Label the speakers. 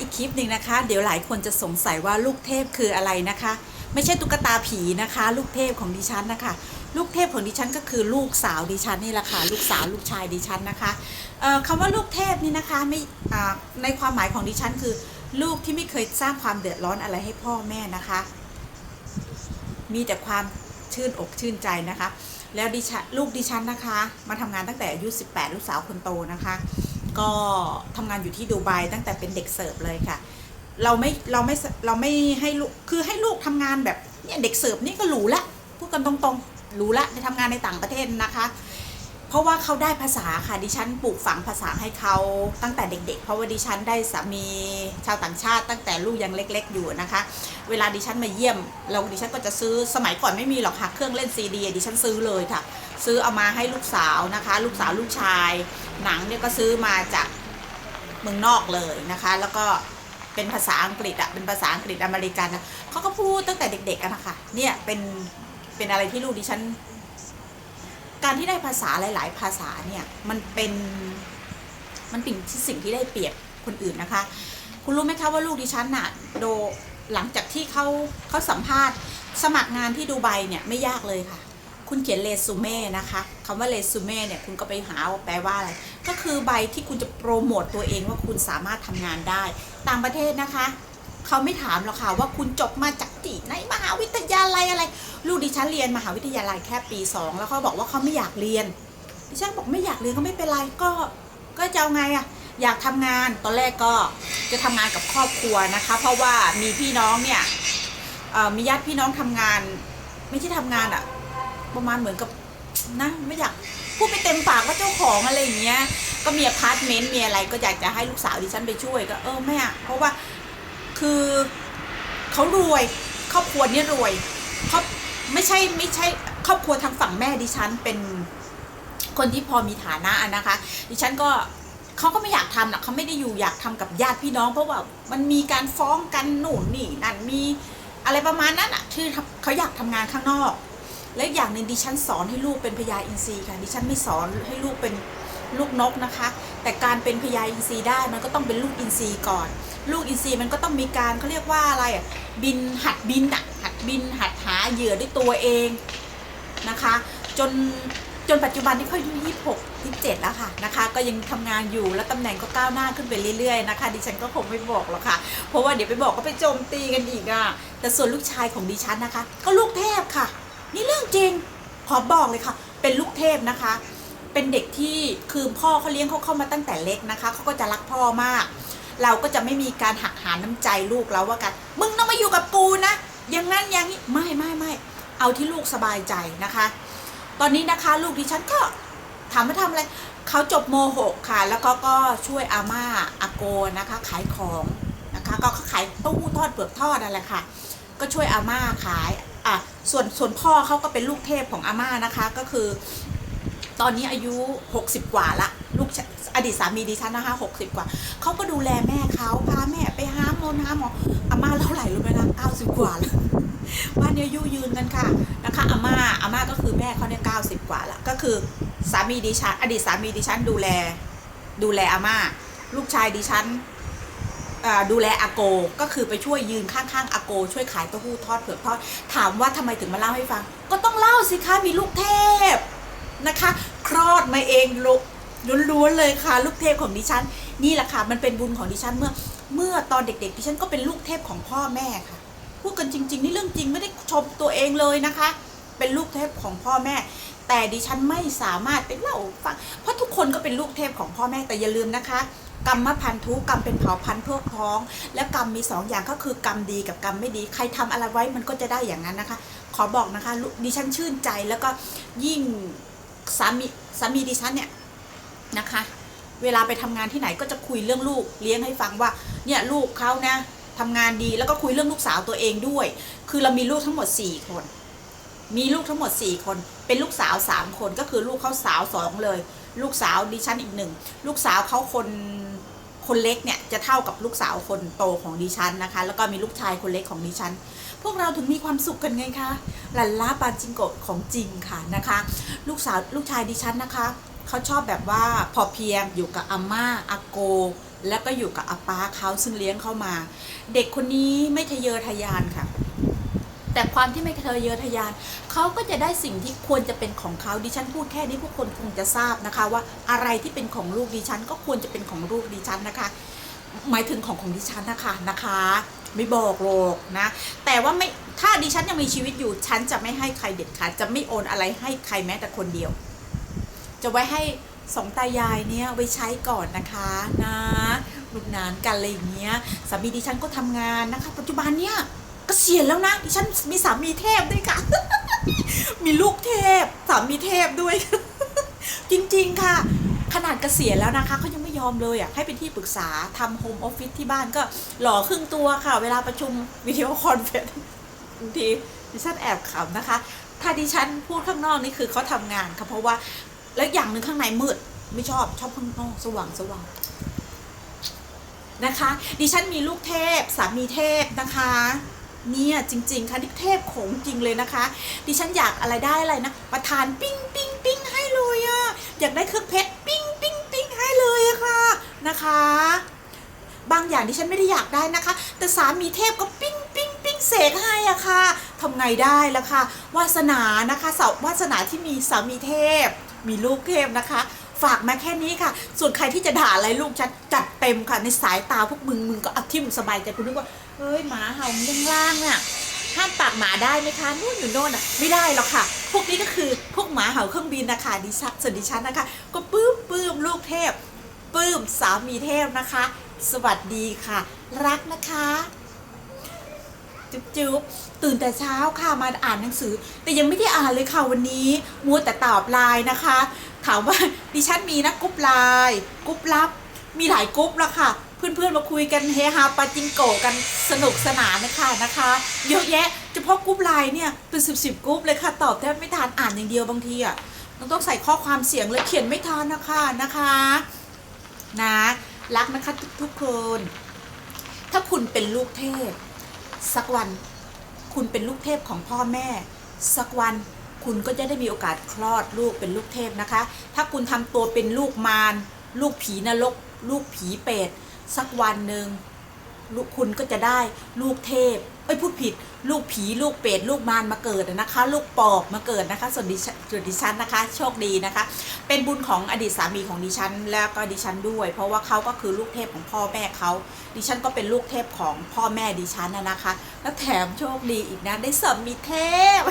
Speaker 1: อีกคลิปหนึ่งนะคะ เดี๋ยวหลายคนจะสงสัยว่าลูกเทพคืออะไรนะคะ ไม่ใช่ตุ๊กตาผีนะคะ ลูกเทพของดิฉันนะคะ ลูกเทพของดิฉันก็คือลูกสาวดิฉันนี่แหละค่ะลูกสาวลูกชายดิฉันนะคะเอ่อคำว่าลูกเทพนี่นะคะไม่ในความหมายของดิฉันคือ ลูกที่ไม่เคยสร้างความเดือดร้อนอะไรให้พ่อแม่นะคะ มีแต่ความชื่นอกชื่นใจนะคะ แล้วดิฉันลูกดิฉันนะคะ มาทำงานตั้งแต่อายุ 18 ลูกสาวคนโตนะคะ ก็ทำงานอยู่ที่ดูไบตั้งแต่เป็นเด็กเสิร์ฟเลยค่ะ เราไม่เราไม่เราไม่ให้ลูกคือให้ลูกทำงานแบบเนี่ยเด็กเสิร์ฟนี่ก็หรูละพูดกันตรงๆหรูละไปทำงานในต่างประเทศนะคะ เพราะว่าเขาได้ภาษาค่ะดิฉันปลูกฝังภาษาให้เขาตั้งแต่เด็ก ๆ เพราะว่าดิฉันได้สามีชาวต่างชาติ ตั้งแต่ลูกยังเล็ก ๆ อยู่นะคะ เวลาดิฉันมาเยี่ยม เราดิฉันก็จะซื้อสมัยก่อนไม่มีหรอกค่ะเครื่องเล่นซีดีดิฉันซื้อเลยค่ะ ซื้อเอามาให้ลูกสาวนะคะ ลูกสาวลูกชาย หนังเนี่ยก็ซื้อมาจากเมืองนอกเลยนะคะ แล้วก็เป็นภาษาอังกฤษอะเป็นภาษาอังกฤษอเมริกันนะเขาก็พูดตั้งแต่เด็กๆกันนะคะเนี่ยเป็นเป็นอะไรที่ลูกดิฉัน การที่ได้ภาษาหลาย ๆ ภาษาเนี่ยมันเป็นมันเป็นสิ่งที่ได้เปรียบคนอื่นนะคะ คุณรู้ไหมคะว่าลูกดิฉันน่ะโดหลังจากที่เขาเขาสัมภาษณ์ สมัครงานที่ดูไบเนี่ยไม่ยากเลยค่ะ คุณเขียนเรซูเม่นะคะคำว่าเรซูเม่เนี่ยคุณก็ไปหาว่าแปลว่าอะไร ก็คือใบที่คุณจะโปรโมตตัวเองว่าคุณสามารถทำงานได้ ต่างประเทศนะคะเขาไม่ถามหรอกค่ะว่าคุณจบมาจากที่ไหนมหาวิทยาลัยอะไร ลูกดิฉันเรียนมหาวิทยาลัยแค่ปีสองแล้วเขาบอกว่าเขาไม่อยากเรียน ดิฉันบอกไม่อยากเรียนก็ไม่เป็นไรก็ก็จะเอาไงอะอยากทำงานตอนแรกก็จะทำงานกับครอบครัวนะคะ เพราะว่ามีพี่น้องเนี่ยมีญาติพี่น้องทำงาน ไม่ใช่ทำงานอะ ประมาณเหมือนกับนะไม่อยากพูดไปเต็มปากว่าเจ้าของอะไรอย่างเงี้ย ก็มีอพาร์ตเมนต์มีอะไรก็อยากจะให้ลูกสาวดิฉันไปช่วยก็เออแม่เพราะว่าคือเขารวยครอบครัวนี้รวยเขาไม่ใช่ไม่ใช่ครอบครัวทางฝั่งแม่ดิฉันเป็นคนที่พอมีฐานะนะคะ ดิฉันก็เขาก็ไม่อยากทำหรอกเขาไม่ได้อยู่อยากทำกับญาติพี่น้อง เพราะว่ามันมีการฟ้องกันหนู่นนี่นั่นมีอะไรประมาณนั้นอะที่เขาอยากทำงานข้างนอก และอย่างหนึ่งดิฉันสอนให้ลูกเป็นพญาอินทรีย์ค่ะดิฉันไม่สอนให้ลูกเป็นลูกนกนะคะ แต่การเป็นพญาอินทรีย์ได้มันก็ต้องเป็นลูกอินทรีย์ก่อน ลูกอินทรีย์มันก็ต้องมีการเขาเรียกว่าอะไรอะบินหัดบินอะหัดบิน หัดหาเหยื่อด้วยตัวเองนะคะ จนจนปัจจุบันที่เขาอายุยี่หกยี่เจ็ดแล้วค่ะนะคะ ก็ยังทำงานอยู่แล้วตำแหน่งก็ก้าวหน้าขึ้นไปเรื่อยๆนะคะดิฉันก็คงไม่บอกหรอกค่ะ เพราะว่าเดี๋ยวไปบอกก็ไปโจมตีกันอีกอะแต่ส่วนลูกชายของดิฉันนะคะ ก็ลูกเทพค่ะ นี่เรื่องจริง ขอบอกเลยค่ะ เป็นลูกเทพนะคะ เป็นเด็กที่คือพ่อเขาเลี้ยงเขาเข้ามาตั้งแต่เล็กนะคะ เขาก็จะรักพ่อมาก เราก็จะไม่มีการหักหาน้ำใจลูกเราว่ากัน มึงต้องมาอยู่กับกูนะ อย่างนั้นอย่างนี้ ไม่ไม่ไม่ เอาที่ลูกสบายใจนะคะ ตอนนี้นะคะลูกดิฉันก็ถามว่าทำอะไร เขาจบโมหกค่ะ แล้วก็ก็ช่วยอาม่าอาโกนะคะ ขายของนะคะ ก็ขายเต้าหู้ทอดเปลือกทอดอะไรค่ะ ก็ช่วยอาม่าขาย อะส่วนส่วนพ่อเขาก็เป็นลูกเทพของอาม่านะคะก็คือ ตอนนี้อายุ 60 กว่าละลูกอดีตสามีดิฉันนะคะ60กว่าเขาก็ดูแลแม่เขาพาแม่ไปหาหมอหาหมออาม่าเท่าไหร่รู้ไหมนะ90กว่าแล้วบ้านนี้อายุยืนกันค่ะนะคะอาม่าอาม่าก็คือแม่เขาเนี่ย90กว่าละก็คือสามีดิฉันอดีตสามีดิฉันดูแล ดูแลอาม่าลูกชายดิฉัน ดูแลอาโกก็คือไปช่วยยืนข้างๆอาโก ช่วยขายเต้าหู้ทอดเผือกทอด ถามว่าทำไมถึงมาเล่าให้ฟัง ก็ต้องเล่าสิคะมีลูกเทพนะคะ คลอดมาเองลุล้วนๆเลยค่ะ ลูกเทพของดิฉัน นี่แหละค่ะมันเป็นบุญของดิฉันเมื่อ เมื่อตอนเด็ก ๆ ดิฉันก็เป็นลูกเทพของพ่อแม่ค่ะพูดกันจริง ๆ นี่เรื่องจริงไม่ได้ชมตัวเองเลยนะคะ เป็นลูกเทพของพ่อแม่ แต่ดิฉันไม่สามารถเป็นเล่าฟังเพราะทุกคนก็เป็นลูกเทพของพ่อแม่แต่อย่าลืมนะคะ กรรมพันธุกรรมเป็นเผ่าพันธุ์พวกพ้อง และกรรมมีสองอย่างก็คือกรรมดีกับกรรมไม่ดี ใครทำอะไรไว้มันก็จะได้อย่างนั้นนะคะ ขอบอกนะคะลูกดิฉันชื่นใจแล้วก็ยิ่งสามีสามีดิฉันเนี่ยนะคะ เวลาไปทำงานที่ไหนก็จะคุยเรื่องลูกเลี้ยงให้ฟังว่าเนี่ยลูกเขานะทำงานดีแล้วก็คุยเรื่องลูกสาวตัวเองด้วย คือเรามีลูกทั้งหมด 4 คน มีลูกทั้งหมด 4 คน เป็นลูกสาว 3 คนก็คือลูกเขาสาวสองเลย ลูกสาวดิฉันอีกหนึ่ง ลูกสาวเขาคน คนเล็กเนี่ยจะเท่ากับลูกสาวคนโตของดิฉันนะคะ แล้วก็มีลูกชายคนเล็กของดิฉัน พวกเราถึงมีความสุขกันไงคะหลันล้าปาจิงโกะของจริงค่ะนะคะ ลูกสาวลูกชายดิฉันนะคะเขาชอบแบบว่าพอเพียงอยู่กับอาม่าอาโก แล้วก็อยู่กับอาป้าเขาซึ่งเลี้ยงเข้ามา เด็กคนนี้ไม่ทะเยอทะยานค่ะ แต่ความที่ไม่ทะเยอทะยานเขาก็จะได้สิ่งที่ควรจะเป็นของเขาดิฉันพูดแค่นี้พวกคนคงจะทราบนะคะ ว่าอะไรที่เป็นของลูกดิฉันก็ควรจะเป็นของลูกดิฉันนะคะ หมายถึงของของดิฉันนะคะนะคะไม่บอกหรอกนะ แต่ว่าไม่ถ้าดิฉันยังมีชีวิตอยู่ ฉันจะไม่ให้ใครเด็ดขาดจะไม่โอนอะไรให้ใครแม้แต่คนเดียว จะไว้ให้สองตายายเนี่ยไว้ใช้ก่อนนะคะนะลูกนนานกันอะไรอย่างเงี้ยสามีดิฉันก็ทำงานนะคะ ปัจจุบันเนี่ย กษียณแล้วนะดิฉันมีสามีเทพด้วยค่ะ มีลูกเทพ สามีเทพด้วย จริงๆค่ะ ขนาดเกษียณแล้วนะคะเขายังไม่ยอมเลยอะให้เป็นที่ปรึกษาทำโฮมออฟฟิศที่บ้านก็หล่อครึ่งตัวค่ะ เวลาประชุมวิดีโอคอนเฟรนซ์บางทีดิฉันแอบขำนะคะ ถ้าดิฉันพูดข้างนอกนี่คือเขาทำงานค่ะเพราะว่าแล้วอย่างหนึ่งข้างในมืด ไม่ชอบชอบข้างนอกสว่างสว่างนะคะ ดิฉันมีลูกเทพสามีเทพนะคะ เนี่ยจริง ๆค่ะนี่เทพของจริงเลยนะคะ ดิฉันอยากอะไรได้อะไรนะ ประทานปิ้งปิ้งปิ้งให้เลยอะอยากได้เครื่องเพชรปิ้งปิ้งปิ้งให้เลยอะค่ะนะคะ บางอย่างดิฉันไม่ได้อยากได้นะคะ แต่สามีเทพก็ปิ้งปิ้งปิ้งเสกให้อะค่ะทำไงได้ล่ะค่ะวาสนานะคะสาววาสนาที่มีสามีเทพ มีลูกเทพนะคะ ฝากมาแค่นี้ค่ะ ส่วนใครที่จะด่าอะไรลูกฉันจัด ต็มค่ะ ในสายตาพวกมึงมึงก็เอาทิ่มสบายใจคุณนึกว่าเฮ้ยหมาเห่ายังล่างน่ะห้ามปากหมาได้ไหมคะนู่นอยู่โน่นอะไม่ได้หรอกค่ะ พวกนี้ก็คือพวกหมาเห่าเครื่องบินนะคะดิฉันส่วนดิฉันนะคะ ก็ปื้มปื้มลูกเทพปื้มสามีเทพนะคะ สวัสดีค่ะ รักนะคะจุ๊บจุ๊บตื่นแต่เช้าค่ะมาอ่านหนังสือ แต่ยังไม่ได้อ่านเลยค่ะวันนี้ มัวแต่ตอบไลน์นะคะ ถามว่าดิฉันมีนะกรุ๊ปไลน์กรุ๊ปลับ มีหลายกรุ๊ปแล้วค่ะ เพื่อนๆมาคุยกันเฮฮาปาจิงโกกันสนุกสนานนะคะนะคะ เยอะแยะเฉพาะกรุ๊ปไลน์เนี่ยเป็นสิบสิบกรุ๊ปเลยค่ะตอบแทบไม่ทันอ่านอย่างเดียวบางทีอะต้องต้องใส่ข้อความเสียงเลยเขียนไม่ทันนะคะนะคะนะรักนะคะทุกๆคนถ้าคุณเป็นลูกเทพ สักวันคุณเป็นลูกเทพของพ่อแม่ สักวันคุณก็จะได้มีโอกาสคลอดลูกเป็นลูกเทพนะคะ ถ้าคุณทำตัวเป็นลูกมาร ลูกผีนรกลูกผีเปรตสักวันหนึ่งลูกคุณก็จะได้ลูกเทพเอ้ยพูดผิด ลูกผีลูกเปรตลูกมารมาเกิดนะคะ ลูกปอบมาเกิดนะคะ ส่วนดิฉันส่วนดิฉันนะคะ โชคดีนะคะ เป็นบุญของอดีตสามีของดิฉัน แล้วก็ดิฉันด้วย เพราะว่าเขาก็คือลูกเทพของพ่อแม่เขาดิฉันก็เป็นลูกเทพของพ่อแม่ดิฉันนะคะ แล้วแถมโชคดีอีกนะได้สามีเทพ